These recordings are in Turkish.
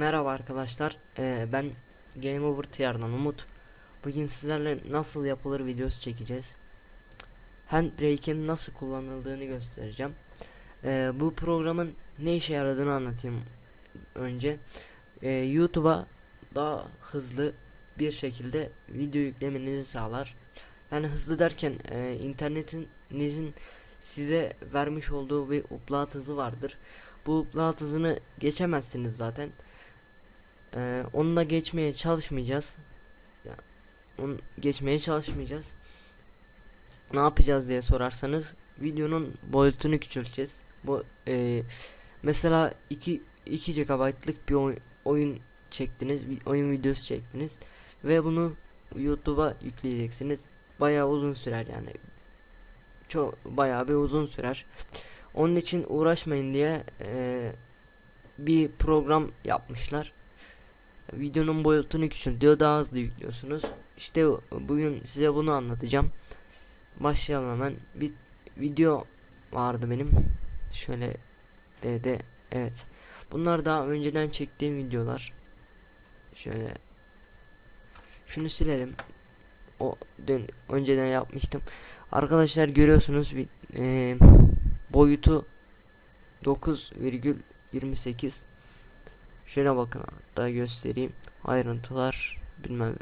Merhaba arkadaşlar. Ee, ben Game Over TR'dan Umut. Bugün sizlerle nasıl yapılır videosu çekeceğiz. Handbrake'in nasıl kullanıldığını göstereceğim. Ee, bu programın ne işe yaradığını anlatayım önce. Ee, YouTube'a daha hızlı bir şekilde video yüklemenizi sağlar. Yani hızlı derken e, internetinizin size vermiş olduğu bir upload hızı vardır. Bu upload hızını geçemezsiniz zaten. Ee, onunla geçmeye çalışmayacağız. Ya, onu geçmeye çalışmayacağız. Ne yapacağız diye sorarsanız videonun boyutunu küçülteceğiz. Bu e, mesela 2 2 GB'lık bir oy- oyun çektiniz, oyun videosu çektiniz ve bunu YouTube'a yükleyeceksiniz. Bayağı uzun sürer yani. Çok bayağı bir uzun sürer. Onun için uğraşmayın diye e, bir program yapmışlar videonun boyutunu küçültüyor daha hızlı yüklüyorsunuz. İşte bugün size bunu anlatacağım. Başlayalım hemen. Bir video vardı benim. Şöyle de, de evet. Bunlar daha önceden çektiğim videolar. Şöyle şunu silelim o dün önceden yapmıştım. Arkadaşlar görüyorsunuz vi- eee, boyutu 9,28 Şöyle bakın hatta göstereyim. Ayrıntılar bilmem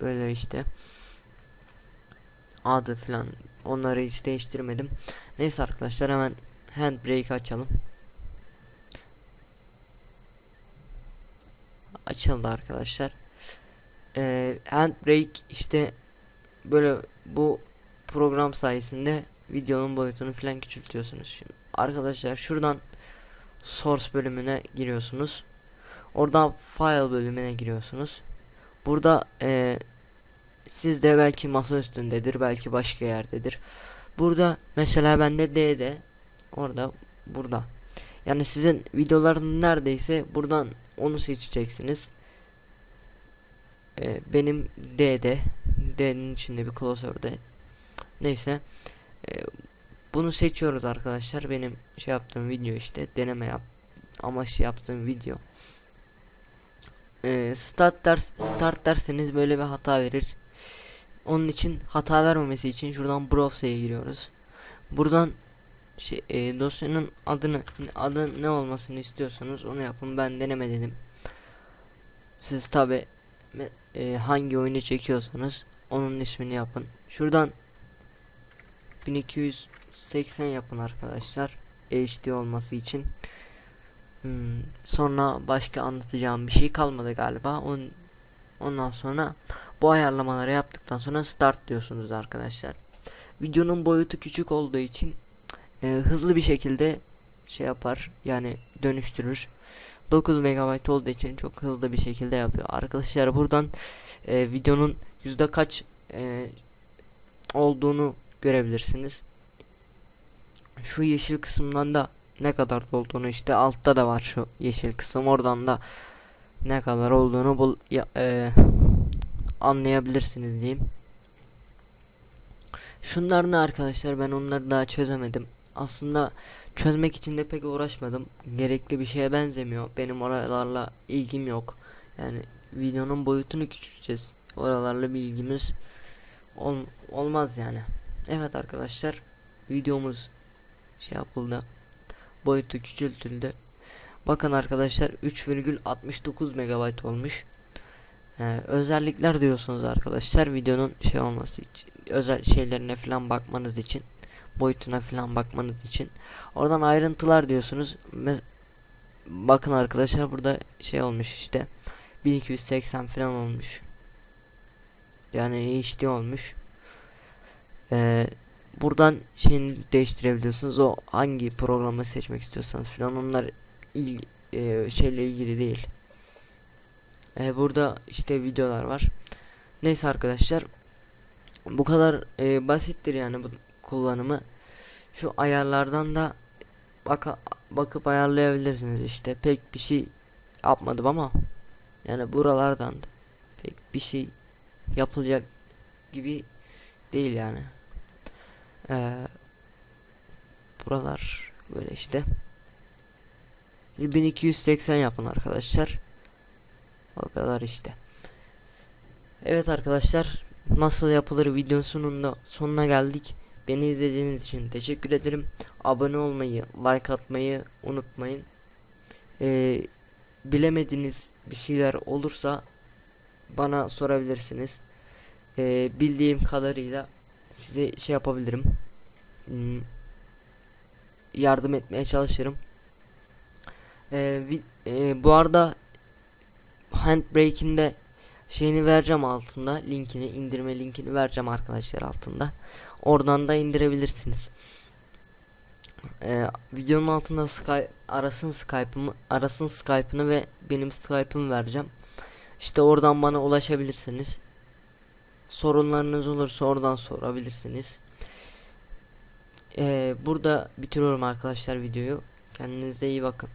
böyle işte. Adı falan onları hiç değiştirmedim. Neyse arkadaşlar hemen handbrake açalım. Açıldı arkadaşlar. Ee, handbrake işte böyle bu program sayesinde videonun boyutunu falan küçültüyorsunuz. Şimdi arkadaşlar şuradan source bölümüne giriyorsunuz. Oradan file bölümüne giriyorsunuz. Burada eee sizde belki masa üstündedir, belki başka yerdedir. Burada mesela bende D'de, orada, burada. Yani sizin videoların neredeyse buradan onu seçeceksiniz. Eee, benim D'de, D'nin içinde bir klasörde. Neyse. Eee, bunu seçiyoruz arkadaşlar. Benim şey yaptığım video işte deneme yap amaçlı yaptığım video e, start ders start derseniz böyle bir hata verir. Onun için hata vermemesi için şuradan browser'e giriyoruz. Buradan şey, e, dosyanın adını adı ne olmasını istiyorsanız onu yapın. Ben deneme dedim. Siz tabi e, hangi oyunu çekiyorsanız onun ismini yapın. Şuradan 1280 yapın arkadaşlar. HD olması için. Hmm, sonra başka anlatacağım bir şey kalmadı galiba. On, ondan sonra bu ayarlamaları yaptıktan sonra start diyorsunuz arkadaşlar. Videonun boyutu küçük olduğu için e, hızlı bir şekilde şey yapar yani dönüştürür. 9 MB olduğu için çok hızlı bir şekilde yapıyor. Arkadaşlar buradan e, videonun yüzde kaç e, olduğunu görebilirsiniz. Şu yeşil kısımdan da ne kadar olduğunu işte altta da var şu yeşil kısım oradan da ne kadar olduğunu bul ya, e, anlayabilirsiniz diyeyim. Şunlar ne arkadaşlar ben onları daha çözemedim. Aslında çözmek için de pek uğraşmadım. Gerekli bir şeye benzemiyor. Benim oralarla ilgim yok. Yani videonun boyutunu küçülteceğiz. Oralarla bir ilgimiz ol, olmaz yani. Evet arkadaşlar videomuz şey yapıldı boyutu küçültüldü. Bakın arkadaşlar 3,69 MB olmuş. Ee, özellikler diyorsunuz arkadaşlar videonun şey olması için özel şeylerine falan bakmanız için boyutuna falan bakmanız için oradan ayrıntılar diyorsunuz Me bakın arkadaşlar burada şey olmuş işte 1280 falan olmuş yani HD olmuş ee, buradan şeyini değiştirebiliyorsunuz. O hangi programı seçmek istiyorsanız falan onlar il, e, şeyle ilgili değil. E, burada işte videolar var. Neyse arkadaşlar bu kadar e, basittir yani bu kullanımı. Şu ayarlardan da baka, bakıp ayarlayabilirsiniz işte. Pek bir şey yapmadım ama yani buralardan da pek bir şey yapılacak gibi değil yani. Ee, buralar böyle işte. 1280 yapın arkadaşlar. O kadar işte. Evet arkadaşlar nasıl yapılır videosunun da sonuna geldik. Beni izlediğiniz için teşekkür ederim. Abone olmayı, like atmayı unutmayın. Ee, bilemediğiniz bir şeyler olursa bana sorabilirsiniz. Ee, bildiğim kadarıyla size şey yapabilirim. Hmm, yardım etmeye çalışırım. Ee, e, bu arada Handbrake'in de şeyini vereceğim altında linkini indirme linkini vereceğim arkadaşlar altında oradan da indirebilirsiniz Ee, videonun altında Skype arasın Skype'ımı arasın Skype'ını ve benim Skype'ımı vereceğim işte oradan bana ulaşabilirsiniz sorunlarınız olursa oradan sorabilirsiniz. Ee, burada bitiriyorum arkadaşlar videoyu. Kendinize iyi bakın